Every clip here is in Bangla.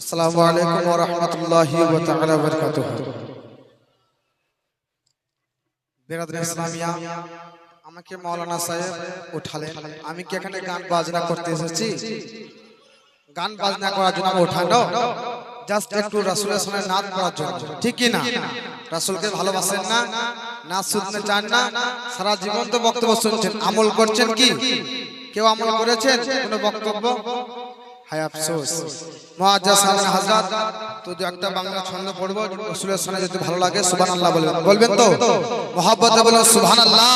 আসসালামু আলাইকুম ওয়া রাহমাতুল্লাহি ওয়া তাআলা বারাকাতুহু। ইসলামিয়া, আমাকে মাওলানা সাহেব উঠালেন। আমি কি এখানে গান বাজনা করতে এসেছি? গান বাজনা করার জন্য ওঠানো জাস্ট একটু রাসূলের সামনে নাচ করার জন্য। ঠিক কি না? রাসূলকে ভালোবাসেন না? নাচ শুনতে চান না? সারা জীবন তো বক্তব্য শুনছেন। আমল করছেন কি? কেউ আমল করেছেন? কোনো বক্তব্য? হায় আফসোস মুআজ্জাজ সামনে হযরত তো দু একটা বাংলা ছন্দ পড়বো রাসূলের সামনে যদি ভালো লাগে সুবহানাল্লাহ বলবেন বলবেন তো মহব্বতে বলুন সুবহানাল্লাহ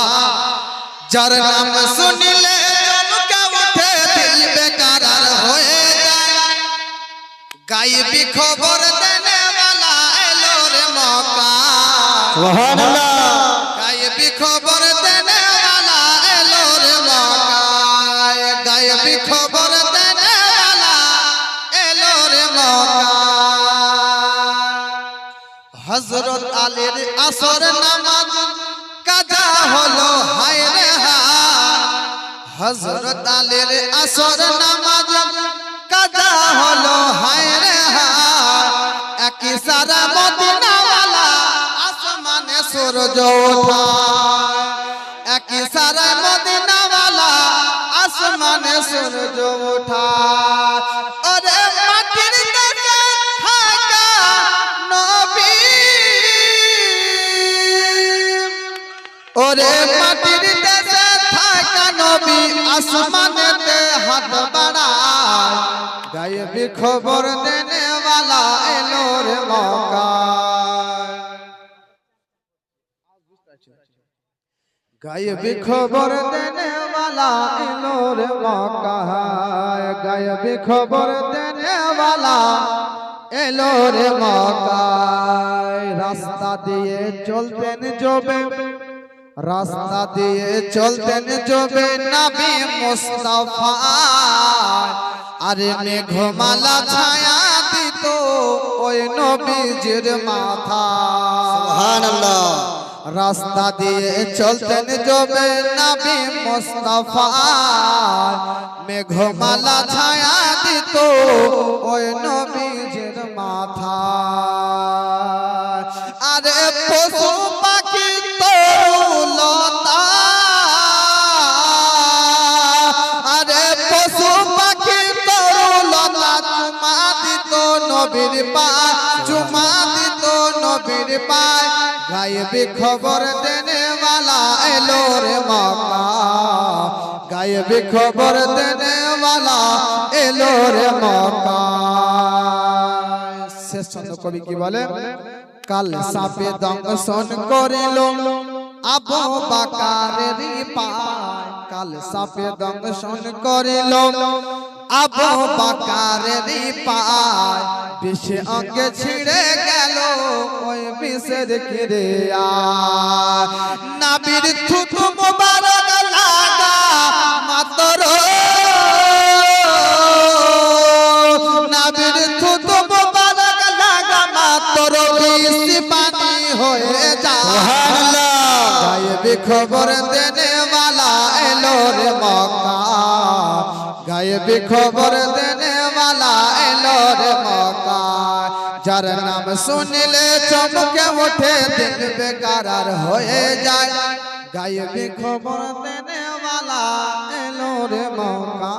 যার নাম শুনিলে চমকে ওঠে দিল বেকারার হয়ে যায় গায়েবী খবর দেনে वाला এলো রে মক্কা সুবহানাল্লাহ গায়েবী খবর দেনে वाला এলো রে মক্কা গায়েবী খবর हज़रत आलेर असर नमाज़ कदा होलो हाय रे हा। हज़रत आलेर असर नमाज़ कदा होलो हाय रे हा। एक सारा मदीना वाला आसमाने सूरज उठा। एक सारा मदीना वाला आसमाने सूरज उठा। ওরে মাটির দেশে থাকা নবী আসমানেতে হাত বাড়ায় গায়েবী খবর দেনে वाला এলো রে মক্কা গায়েবী খবর দেনে वाला এলো রে মক্কা গায়েবী খবর দেনে वाला এলো রে মক্কায় রাস্তা দিয়ে চলতেন জবে রাস্তা দিয়ে চলতেন জবে নবী মুস্তাফা। আরে মেঘমালা ছায়া দিত ওই নবীজির মাথা। সুবহানাল্লাহ। রাস্তা দিয়ে চলতেন জবে নবী মুস্তাফা। মেঘমালা ছায়া দিত ওই নবীজির মাথা। আরে পশু পাখি নবীর পায় চুমা দিত নবীর পায় গায়েবী খবর দেনে वाला এলো রে মক্কা গায়েবী খবর দেনে वाला এলো রে মক্কা শেষ ছন্দ কবি কি বলে কাল সাপে দংশন করিল আবু বাকারের পায় কাল সাপে দংশন করিল আবু বাকারের পায় বিষে অঙ্গে ছিঁড়ে গেল ওই বিষের কিরে নাবির থুতু মুবারক লাগা মাতর। নাবির থুতু মুবারক লাগা মাতর বিষ পানি হয়ে যায়। খবর দেনে वाला এলো রে মক্কা। গায়েবী খবর দেনে वाला এলো রে মক্কা যার নাম শুনিলে চমকে ওঠে দিল বেকারার হয়ে যায় গায়েবী খবর দেনে वाला এলো রে মক্কা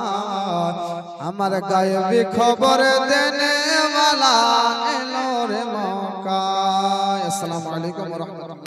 আমার গায়েবী খবর দেনে वाला এলো রে মক্কা আসসালামু আলাইকুম ওয়া রাহমাতুল্লাহ